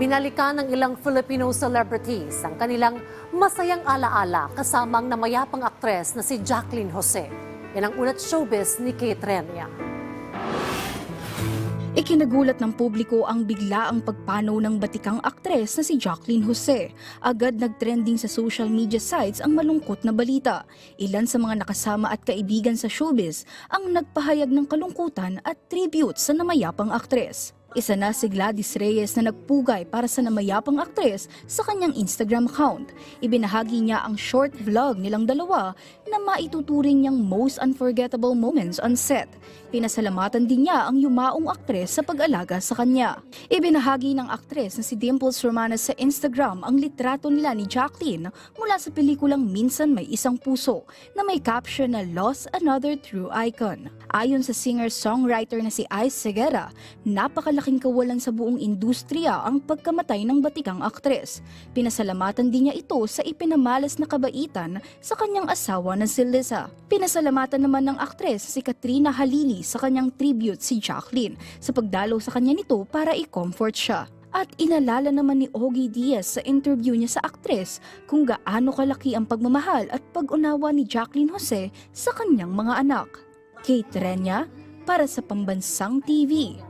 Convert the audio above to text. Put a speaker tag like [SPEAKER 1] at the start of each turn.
[SPEAKER 1] Binalikan ng ilang Filipino celebrities ang kanilang masayang alaala kasamang namayapang aktres na si Jacqueline Jose. Yan ang ulat showbiz ni Kate Renia.
[SPEAKER 2] Ikinagulat ng publiko ang biglaang pagpanaw ng batikang aktres na si Jacqueline Jose. Agad nagtrending sa social media sites ang malungkot na balita. Ilan sa mga nakasama at kaibigan sa showbiz ang nagpahayag ng kalungkutan at tribute sa namayapang aktres. Isa na si Gladys Reyes na nagpugay para sa namayapang aktres sa kanyang Instagram account. Ibinahagi niya ang short vlog nilang dalawa na maituturing niyang most unforgettable moments on set. Pinasalamatan din niya ang yumaong aktres sa pag-alaga sa kanya. Ibinahagi ng aktres na si Dimples Romanes sa Instagram ang litrato nila ni Jacqueline mula sa pelikulang Minsan May Isang Puso na may caption na Lost Another True Icon. Ayon sa singer-songwriter na si Ice Segura, napakalaking kawalan sa buong industriya ang pagkamatay ng batikang aktres. Pinasalamatan din niya ito sa ipinamalas na kabaitan sa kanyang asawa na si Liza. Pinasalamatan naman ng aktres si Katrina Halili sa kanyang tribute si Jacqueline sa pagdalaw sa kanya nito para i-comfort siya. At inalala naman ni Ogie Diaz sa interview niya sa aktres kung gaano kalaki ang pagmamahal at pag-unawa ni Jacqueline Jose sa kanyang mga anak. Kate Renya para sa Pambansang TV